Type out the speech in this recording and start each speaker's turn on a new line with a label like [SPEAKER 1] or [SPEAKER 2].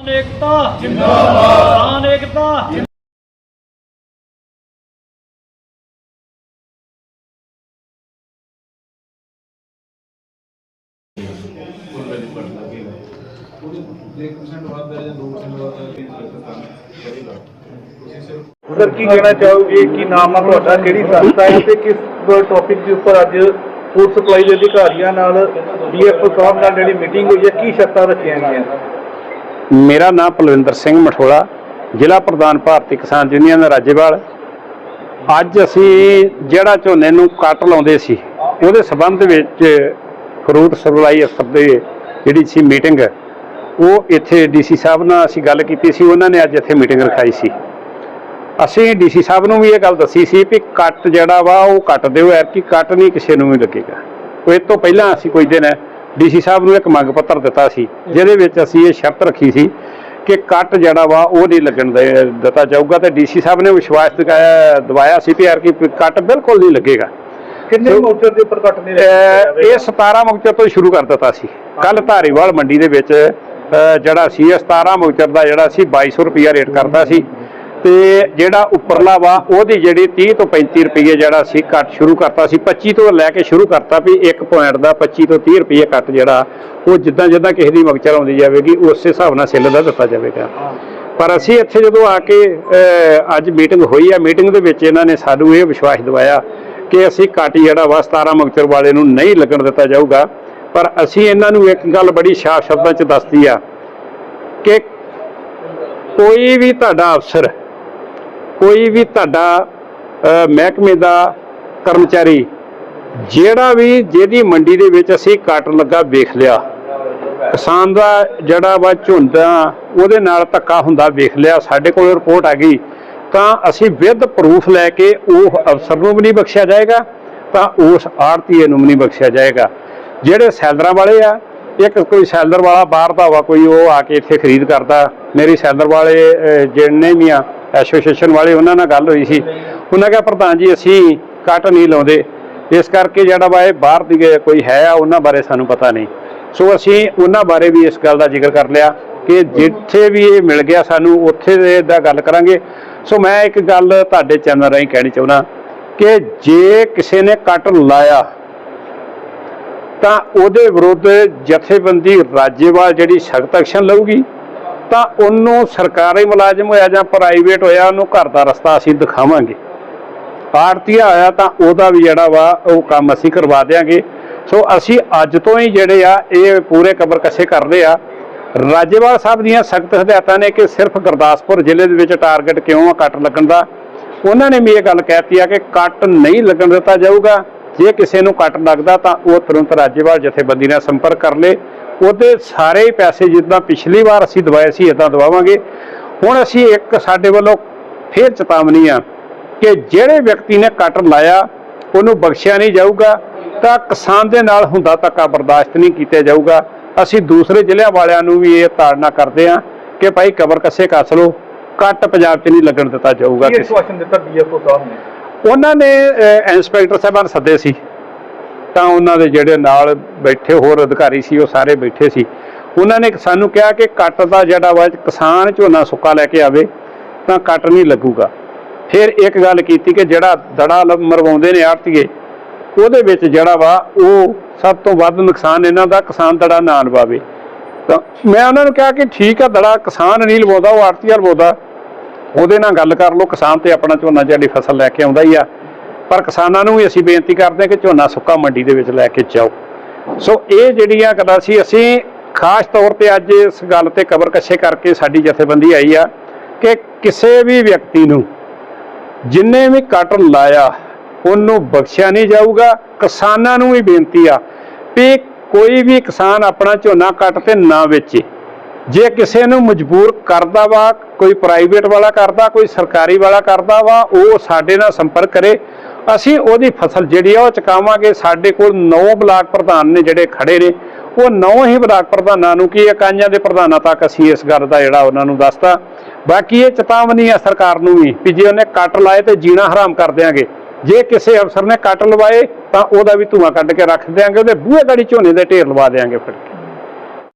[SPEAKER 1] ਅਨੇਕਤਾ ਜਿੰਦਾਬਾਦ ਅਨੇਕਤਾ
[SPEAKER 2] ਸਰ, ਕੀ ਕਹਿਣਾ ਚਾਹੋਗੇ ਕੀ ਨਾਮ ਆ ਤੁਹਾਡਾ, ਕਿਹੜੀ ਸੰਸਥਾ ਹੈ ਤੇ ਕਿਸ ਟੌਪਿਕ ਦੇ ਉੱਪਰ ਅੱਜ ਫੂਡ ਸਪਲਾਈ ਦੇ ਅਧਿਕਾਰੀਆਂ ਨਾਲ ਡੀਐਫਓ ਸਾਹਿਬ ਨਾਲ ਜਿਹੜੀ ਮੀਟਿੰਗ ਹੋਈ ਹੈ, ਕੀ ਸ਼ਰਤਾਂ ਰੱਖੀਆਂ ਗਈਆਂ?
[SPEAKER 3] ਮੇਰਾ ਨਾਮ ਪਲਵਿੰਦਰ ਸਿੰਘ ਮਠੋਲਾ, ਜ਼ਿਲ੍ਹਾ ਪ੍ਰਧਾਨ ਭਾਰਤੀ ਕਿਸਾਨ ਯੂਨੀਅਨ ਰਾਜੇਵਾਲ। ਅੱਜ ਅਸੀਂ ਜਿਹੜਾ ਝੋਨੇ ਨੂੰ ਕੱਟ ਲਾਉਂਦੇ ਸੀ, ਉਹਦੇ ਸਬੰਧ ਵਿੱਚ ਫਰੂਟ ਸਪਲਾਈ ਅਫਸਰ ਦੇ ਜਿਹੜੀ ਸੀ ਮੀਟਿੰਗ, ਉਹ ਇੱਥੇ ਡੀਸੀ ਸਾਹਿਬ ਨਾਲ ਅਸੀਂ ਗੱਲ ਕੀਤੀ ਸੀ, ਉਹਨਾਂ ਨੇ ਅੱਜ ਇੱਥੇ ਮੀਟਿੰਗ ਰਖਾਈ ਸੀ। ਅਸੀਂ ਡੀਸੀ ਸਾਹਿਬ ਨੂੰ ਵੀ ਇਹ ਗੱਲ ਦੱਸੀ ਸੀ ਵੀ ਕੱਟ ਜਿਹੜਾ ਵਾ, ਉਹ ਕੱਟ ਦਿਓ ਐਰ ਕਿ ਕੱਟ ਨਹੀਂ ਕਿਸੇ ਨੂੰ ਵੀ ਲੱਗੇਗਾ। ਉਹ ਇਹ ਤੋਂ ਪਹਿਲਾਂ ਅਸੀਂ ਕੋਈ ਦਿਨ ਡੀਸੀ ਸਾਹਿਬ ਨੂੰ ਇੱਕ ਮੰਗ ਪੱਤਰ ਦਿੱਤਾ ਸੀ ਜਿਹਦੇ ਵਿੱਚ ਅਸੀਂ ਇਹ ਸ਼ਰਤ ਰੱਖੀ ਸੀ ਕਿ ਕੱਟ ਜਿਹੜਾ ਵਾ ਉਹ ਨਹੀਂ ਲੱਗਣ ਦੇ ਦਿੱਤਾ ਜਾਊਗਾ ਤੇ ਡੀਸੀ ਸਾਹਿਬ ਨੇ ਵਿਸ਼ਵਾਸ ਦਿਖਾਇਆ ਦਵਾਇਆ ਸੀ ਵੀ ਯਾਰ ਕਿ ਕੱਟ ਬਿਲਕੁਲ ਨਹੀਂ ਲੱਗੇਗਾ।
[SPEAKER 2] ਕਿੰਨੇ ਮੋਰਚੇ ਦੇ ਉੱਪਰ ਕੱਟ ਨਹੀਂ
[SPEAKER 3] ਅਹ ਇਹ 17 ਮੁਕਤਸਰ ਤੋਂ ਸ਼ੁਰੂ ਕਰ ਦਿੱਤਾ ਸੀ। ਕੱਲ ਧਾਰੀਵਾਲ ਮੰਡੀ ਦੇ ਵਿੱਚ ਜਿਹੜਾ ਸੀ ਇਹ 17 ਮੁਕਤਸਰ ਦਾ ਜਿਹੜਾ ਸੀ 2200 ਰੁਪਿਆ ਰੇਟ ਕਰਦਾ ਸੀ। ਤੇ ਜਿਹੜਾ ਉੱਪਰਲਾ ਵਾ, ਉਹਦੀ ਜਿਹੜੀ 30 ਤੋਂ 35 ਰੁਪਏ ਜਿਹੜਾ ਸੀ ਕੱਟ ਸ਼ੁਰੂ ਕਰਤਾ ਸੀ 25 ਤੋਂ ਲੈ ਕੇ ਸ਼ੁਰੂ ਕਰਤਾ ਵੀ ਇੱਕ ਪੁਆਇੰਟ ਦਾ 25 ਤੋਂ 30 ਰੁਪਏ ਕੱਟ ਜਿਹੜਾ, ਉਹ ਜਿੱਦਾਂ ਜਿੱਦਾਂ ਕਿਸੇ ਦੀ ਮਗਚਰ ਆਉਂਦੀ ਜਾਵੇਗੀ, ਉਸੇ ਹਿਸਾਬ ਨਾਲ ਸਿੱਲ ਦਾ ਦਿੱਤਾ ਜਾਵੇਗਾ। ਪਰ ਅਸੀਂ ਇੱਥੇ ਜਦੋਂ ਆ ਕੇ ਅੱਜ ਮੀਟਿੰਗ ਹੋਈ ਆ ਮੀਟਿੰਗ ਦੇ ਵਿੱਚ ਇਹਨਾਂ ਨੇ ਸਾਨੂੰ ਇਹ ਵਿਸ਼ਵਾਸ ਦਿਵਾਇਆ ਕਿ ਅਸੀਂ ਕੱਟ ਜਿਹੜਾ ਵਾ 17 ਮੁਕਤਸਰ ਵਾਲੇ ਨੂੰ ਨਹੀਂ ਲੱਗਣ ਦਿੱਤਾ ਜਾਊਗਾ। ਪਰ ਅਸੀਂ ਇਹਨਾਂ ਨੂੰ ਇੱਕ ਗੱਲ ਬੜੀ ਸਾਫ਼ ਸ਼ਬਦਾਂ 'ਚ ਦੱਸਦੀ ਆ ਕਿ ਕੋਈ ਵੀ ਤੁਹਾਡਾ ਅਫਸਰ ਕੋਈ ਵੀ ਤੁਹਾਡਾ ਮਹਿਕਮੇ ਦਾ ਕਰਮਚਾਰੀ ਜਿਹੜਾ ਵੀ ਜਿਹਦੀ ਮੰਡੀ ਦੇ ਵਿੱਚ ਅਸੀਂ ਕੱਟ ਲੱਗਾ ਵੇਖ ਲਿਆ। ਕਿਸਾਨ ਦਾ ਜਿਹੜਾ ਵਾ ਝੁੰਦਾ ਉਹਦੇ ਨਾਲ ਧੱਕਾ ਹੁੰਦਾ ਵੇਖ ਲਿਆ, ਸਾਡੇ ਕੋਲ ਰਿਪੋਰਟ ਆ ਗਈ। ਤਾਂ ਅਸੀਂ ਵਿਦ ਪ੍ਰੂਫ ਲੈ ਕੇ ਉਹ ਅਫਸਰ ਨੂੰ ਵੀ ਨਹੀਂ ਬਖਸ਼ਿਆ ਜਾਏਗਾ, ਤਾਂ ਉਸ ਆੜਤੀਏ ਨੂੰ ਵੀ ਨਹੀਂ ਬਖਸ਼ਿਆ ਜਾਏਗਾ। ਜਿਹੜੇ ਸੈਲਰਾਂ ਵਾਲੇ ਆ, ਇੱਕ ਕੋਈ ਸੈਲਰ ਵਾਲਾ ਬਾਹਰ ਦਾ ਵਾ, ਕੋਈ ਉਹ ਆ ਕੇ ਇੱਥੇ ਖਰੀਦ ਕਰਦਾ, ਮੇਰੀ ਸੈਲਰ ਵਾਲੇ ਜਿਹੜੇ ਜਿੰਨੇ ਵੀ ਆ ਐਸੋਸੀਏਸ਼ਨ ਵਾਲੇ ਉਹਨਾਂ ਨਾਲ ਗੱਲ ਹੋਈ ਸੀ। ਉਹਨਾਂ ਕਿਹਾ, ਪ੍ਰਧਾਨ ਜੀ, ਅਸੀਂ ਕੱਟ ਨਹੀਂ ਲਾਉਂਦੇ। ਇਸ ਕਰਕੇ ਜਿਹੜਾ ਵਾ ਇਹ ਬਾਹਰ ਦੀ ਕੋਈ ਹੈ ਆ, ਉਹਨਾਂ ਬਾਰੇ ਸਾਨੂੰ ਪਤਾ ਨਹੀਂ। ਸੋ ਅਸੀਂ ਉਹਨਾਂ ਬਾਰੇ ਵੀ ਇਸ ਗੱਲ ਦਾ ਜ਼ਿਕਰ ਕਰ ਲਿਆ ਕਿ ਜਿੱਥੇ ਵੀ ਇਹ ਮਿਲ ਗਿਆ ਸਾਨੂੰ, ਉੱਥੇ ਦੇ ਦਾ ਗੱਲ ਕਰਾਂਗੇ। ਸੋ ਮੈਂ ਇੱਕ ਗੱਲ ਤੁਹਾਡੇ ਚੈਨਲ ਰਾਹੀਂ ਕਹਿਣੀ ਚਾਹੁੰਦਾ ਕਿ ਜੇ ਕਿਸੇ ਨੇ ਕੱਟ ਲਾਇਆ, ਤਾਂ ਉਹਦੇ ਵਿਰੁੱਧ ਜਥੇਬੰਦੀ ਰਾਜੇਵਾਲ ਜਿਹੜੀ ਸਖਤ ਐਕਸ਼ਨ ਲਊਗੀ। ਤਾਂ ਉਹਨੂੰ ਸਰਕਾਰੀ ਮੁਲਾਜ਼ਮ ਹੋਇਆ ਜਾਂ ਪ੍ਰਾਈਵੇਟ ਹੋਇਆ, ਉਹਨੂੰ ਘਰ ਦਾ ਰਸਤਾ ਅਸੀਂ ਦਿਖਾਵਾਂਗੇ। ਆੜਤੀਆ ਆਇਆ ਤਾਂ ਉਹਦਾ ਵੀ ਜਿਹੜਾ ਵਾ, ਉਹ ਕੰਮ ਅਸੀਂ ਕਰਵਾ ਦਿਆਂਗੇ। ਸੋ ਅਸੀਂ ਅੱਜ ਤੋਂ ਹੀ ਜਿਹੜੇ ਆ, ਇਹ ਪੂਰੇ ਕਬਰ ਕੱਸੇ ਕਰਦੇ ਆ। ਰਾਜੇਵਾਲ ਸਾਹਿਬ ਦੀਆਂ ਸਖਤ ਹਦਾਇਤਾਂ ਨੇ ਕਿ ਸਿਰਫ ਗੁਰਦਾਸਪੁਰ ਜ਼ਿਲ੍ਹੇ ਦੇ ਵਿੱਚ ਟਾਰਗੇਟ ਕਿਉਂ ਆ ਕੱਟ ਲੱਗਣ ਦਾ? ਉਹਨਾਂ ਨੇ ਵੀ ਇਹ ਗੱਲ ਕਹਿਤੀ ਆ ਕਿ ਕੱਟ ਨਹੀਂ ਲੱਗਣ ਦਿੱਤਾ ਜਾਊਗਾ। ਜੇ ਕਿਸੇ ਨੂੰ ਕੱਟ ਲੱਗਦਾ ਤਾਂ ਉਹ ਤੁਰੰਤ ਰਾਜੇਵਾਲ ਜਥੇਬੰਦੀ ਨਾਲ ਸੰਪਰਕ ਕਰ ਲੇ ਉਹਦੇ ਸਾਰੇ ਹੀ ਪੈਸੇ ਜਿੱਦਾਂ ਪਿਛਲੀ ਵਾਰ ਅਸੀਂ ਦਵਾਏ ਸੀ ਇਦਾਂ ਦਵਾਵਾਂਗੇ। ਹੁਣ ਅਸੀਂ ਇੱਕ ਸਾਡੇ ਵੱਲੋਂ ਫੇਰ ਚੇਤਾਵਨੀ ਆ ਕਿ ਜਿਹੜੇ ਵਿਅਕਤੀ ਨੇ ਕੱਟ ਲਾਇਆ ਉਹਨੂੰ ਬਖਸ਼ਿਆ ਨਹੀਂ ਜਾਊਗਾ ਤਾਂ ਕਿਸਾਨ ਦੇ ਨਾਲ ਹੁੰਦਾ ਧੱਕਾ ਬਰਦਾਸ਼ਤ ਨਹੀਂ ਕੀਤਾ ਜਾਊਗਾ। ਅਸੀਂ ਦੂਸਰੇ ਜ਼ਿਲ੍ਹਿਆਂ ਵਾਲਿਆਂ ਨੂੰ ਵੀ ਇਹ ਤਾੜਨਾ ਕਰਦੇ ਆ ਕਿ ਭਾਈ ਕਬਰ ਕੱਸੇ ਕੱਸ ਲਓ ਕੱਟ ਪੰਜਾਬ 'ਚ ਨਹੀਂ ਲੱਗਣ ਦਿੱਤਾ ਜਾਊਗਾ
[SPEAKER 2] ਕੀ
[SPEAKER 3] ਕਿਸੇ
[SPEAKER 2] ਆਸ਼ਵਾਸਨ ਦਿੱਤਾ ਡੀਐਫਓ ਸਾਹਿਬ ਨੇ?
[SPEAKER 3] ਉਹਨਾਂ ਨੇ ਇੰਸਪੈਕਟਰ ਸਾਹਿਬਾਨ ਸੱਦੇ ਸੀ। ਤਾਂ ਉਹਨਾਂ ਦੇ ਜਿਹੜੇ ਨਾਲ ਬੈਠੇ ਹੋਰ ਅਧਿਕਾਰੀ ਸੀ, ਉਹ ਸਾਰੇ ਬੈਠੇ ਸੀ। ਉਹਨਾਂ ਨੇ ਸਾਨੂੰ ਕਿਹਾ ਕਿ ਕੱਟ ਦਾ ਜਿਹੜਾ ਵਾ, ਕਿਸਾਨ ਝੋਨਾ ਸੁੱਕਾ ਲੈ ਕੇ ਆਵੇ, ਤਾਂ ਕੱਟ ਨਹੀਂ ਲੱਗੂਗਾ। ਫਿਰ ਇੱਕ ਗੱਲ ਕੀਤੀ ਕਿ ਜਿਹੜਾ ਦੜਾ ਮਰਵਾਉਂਦੇ ਨੇ ਆੜਤੀਏ, ਉਹਦੇ ਵਿੱਚ ਜਿਹੜਾ ਵਾ, ਉਹ ਸਭ ਤੋਂ ਵੱਧ ਨੁਕਸਾਨ ਇਹਨਾਂ ਦਾ ਕਿਸਾਨ ਦੜਾ ਨਾ ਲਵਾਵੇ। ਤਾਂ ਮੈਂ ਉਹਨਾਂ ਨੂੰ ਕਿਹਾ ਕਿ ਠੀਕ ਆ, ਦੜਾ ਕਿਸਾਨ ਨਹੀਂ ਲਵਾਉਂਦਾ, ਉਹ ਆੜਤੀਆ ਲਵਾਉਂਦਾ। ਉਹਦੇ ਨਾਲ ਗੱਲ ਕਰ ਲਓ, ਕਿਸਾਨ ਤੇ ਆਪਣਾ ਝੋਨਾ ਜਿਹੜੀ ਫਸਲ ਲੈ ਕੇ ਆਉਂਦਾ ਹੀ ਆ। ਪਰ ਕਿਸਾਨਾਂ ਨੂੰ ਵੀ ਅਸੀਂ ਬੇਨਤੀ ਕਰਦੇ ਹਾਂ ਕਿ ਝੋਨਾ ਸੁੱਕਾ ਮੰਡੀ ਦੇ ਵਿੱਚ ਲੈ ਕੇ ਜਾਓ। ਸੋ ਇਹ ਜਿਹੜੀਆਂ ਗੱਲਾਂ ਸੀ, ਅਸੀਂ ਖਾਸ ਤੌਰ ਤੇ ਅੱਜ ਇਸ ਗੱਲ ਤੇ ਕਬਰ ਕੱਛੇ ਕਰਕੇ ਸਾਡੀ ਜਥੇਬੰਦੀ ਆਈ ਆ ਕਿ ਕਿਸੇ ਵੀ ਵਿਅਕਤੀ ਨੂੰ ਜਿੰਨੇ ਵੀ ਕੱਟ ਲਾਇਆ, ਉਹਨੂੰ ਬਖਸ਼ਿਆ ਨਹੀਂ ਜਾਊਗਾ। ਕਿਸਾਨਾਂ ਨੂੰ ਵੀ ਬੇਨਤੀ ਆ ਵੀ ਕੋਈ ਵੀ ਕਿਸਾਨ ਆਪਣਾ ਝੋਨਾ ਕੱਟ ਤੇ ਨਾ ਵੇਚੇ। ਜੇ ਕਿਸੇ ਨੂੰ ਮਜਬੂਰ ਕਰਦਾ ਵਾ, ਕੋਈ ਪ੍ਰਾਈਵੇਟ ਵਾਲਾ ਕਰਦਾ, ਕੋਈ ਸਰਕਾਰੀ ਵਾਲਾ ਕਰਦਾ ਵਾ, ਉਹ ਸਾਡੇ ਨਾਲ ਸੰਪਰਕ ਕਰੇ। ਅਸੀਂ ਉਹਦੀ ਫਸਲ ਜਿਹੜੀ ਆ ਉਹ ਚੁਕਾਵਾਂਗੇ। ਸਾਡੇ ਕੋਲ 9 ਬਲਾਕ ਪ੍ਰਧਾਨ ਨੇ ਜਿਹੜੇ ਖੜੇ ਨੇ। ਉਹ 9 ਹੀ ਬਲਾਕ ਪ੍ਰਧਾਨਾਂ ਨੂੰ ਕੀ ਇਕਾਈਆਂ ਦੇ ਪ੍ਰਧਾਨਾਂ ਤੱਕ ਅਸੀਂ ਇਸ ਗੱਲ ਦਾ ਜਿਹੜਾ ਉਹਨਾਂ ਨੂੰ ਦੱਸਤਾ। ਬਾਕੀ ਇਹ ਚੇਤਾਵਨੀ ਆ ਸਰਕਾਰ ਨੂੰ ਵੀ ਵੀ ਜੇ ਉਹਨੇ ਕੱਟ ਲਾਏ ਤੇ ਜੀਣਾ ਹਰਾਮ ਕਰ ਦਿਆਂਗੇ। ਜੇ ਕਿਸੇ ਅਫਸਰ ਨੇ ਕੱਟ ਲਵਾਏ ਤਾਂ ਉਹਦਾ ਵੀ ਧੂਆਂ ਕੱਢ ਕੇ ਰੱਖ ਦਿਆਂਗੇ। ਉਹਦੇ ਬੂਹੇ ਗੜੀ ਝੋਨੇ ਦੇ ਢੇਰ ਲਵਾ ਦਿਆਂਗੇ ਫਿਰ।